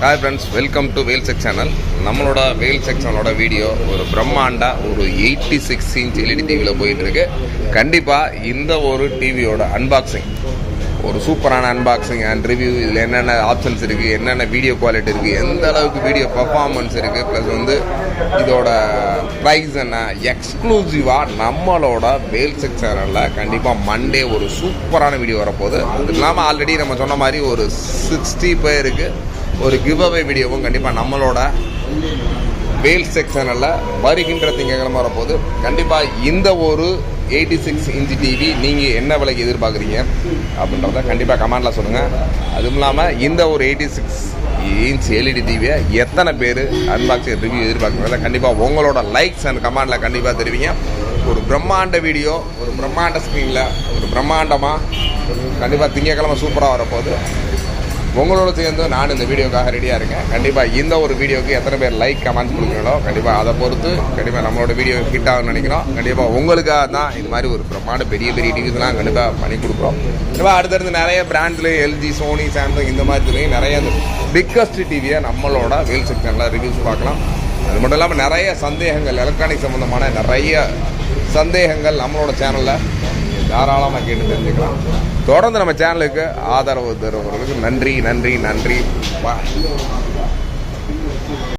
Hi friends welcome to Vel check channel நம்மளோட Vel check சேனலோட video ஒரு பிரம்மாண்டா ஒரு எயிட்டி சிக்ஸ் இன்ச் எல்இடி டிவியில் போயிட்டு இருக்கு கண்டிப்பாக இந்த ஒரு டிவியோட அன்பாக்சிங் ஒரு சூப்பரான அன்பாக்சிங் அண்ட் ரிவ்யூ இதில் என்னென்ன ஆப்ஷன்ஸ் இருக்குது என்னென்ன வீடியோ குவாலிட்டி இருக்குது எந்த அளவுக்கு வீடியோ பர்ஃபார்மன்ஸ் இருக்குது ப்ளஸ் வந்து இதோட ப்ரைஸ் என்ன எக்ஸ்க்ளூசிவாக நம்மளோட வேல் செக் சேனலில் கண்டிப்பாக மண்டே ஒரு சூப்பரான வீடியோ வரப்போகுது. அது இல்லாமல் ஆல்ரெடி நம்ம சொன்ன மாதிரி ஒரு சிக்ஸ்டி பேருக்கு ஒரு கிவ் அவே வீடியோவும் கண்டிப்பாக நம்மளோட வேல் செக்ஷனில் வருகின்ற திங்கக்கிழமை வரப்போது கண்டிப்பாக இந்த ஒரு எயிட்டி சிக்ஸ் இன்ச்சு டிவி நீங்கள் என்ன விலைக்கு எதிர்பார்க்குறீங்க அப்படின்றத கண்டிப்பாக கமெண்டில் சொல்லுங்கள் அதுவும் இல்லாமல் இந்த ஒரு எயிட்டி சிக்ஸ் இன்ச் எல்இடி டிவியை எத்தனை பேர் அன்பாக்சிங் ரிவ்யூ எதிர்பார்க்குறத கண்டிப்பாக உங்களோட லைக்ஸ் அண்ட் கமெண்டில் கண்டிப்பாக தெரிவிங்க. ஒரு பிரம்மாண்ட வீடியோ ஒரு பிரம்மாண்ட ஸ்க்ரீனில் ஒரு பிரம்மாண்டமாக கண்டிப்பாக திங்கக்கிழமை சூப்பராக வரப்போகுது. உங்களோட சேர்ந்து நான் இந்த வீடியோக்காக ரெடியாக இருக்கேன். கண்டிப்பாக இந்த ஒரு வீடியோக்கு எத்தனை பேர் லைக் கமெண்ட்ஸ் கொடுக்குறீங்களோ கண்டிப்பாக அதை பொறுத்து கண்டிப்பாக நம்மளோட வீடியோ ஹிட் ஆகும்னு நினைக்கிறோம். கண்டிப்பாக உங்களுக்காக தான் இது மாதிரி ஒரு பிரமாண்ட பெரிய பெரிய டிவிஸ்லாம் கண்டிப்பாக பண்ணி கொடுக்குறோம். கண்டிப்பாக அடுத்தடுத்து நிறைய பிராண்டில் எல்ஜி சோனி சாம்சங் இந்த மாதிரி இதுலேயும் நிறைய பிக்கஸ்ட் டிவியை நம்மளோட வேல் செக்ஷனில் ரிவ்யூஸ் பார்க்கலாம். அது மட்டும் இல்லாமல் நிறைய சந்தேகங்கள் எலக்ட்ரானிக் சம்மந்தமான நிறைய சந்தேகங்கள் நம்மளோட சேனலில் தாராளமாக கேட்டு தெரிஞ்சுக்கலாம். தொடர்ந்து நம்ம சேனலுக்கு ஆதரவு தருபவர்களுக்கு நன்றி நன்றி நன்றி.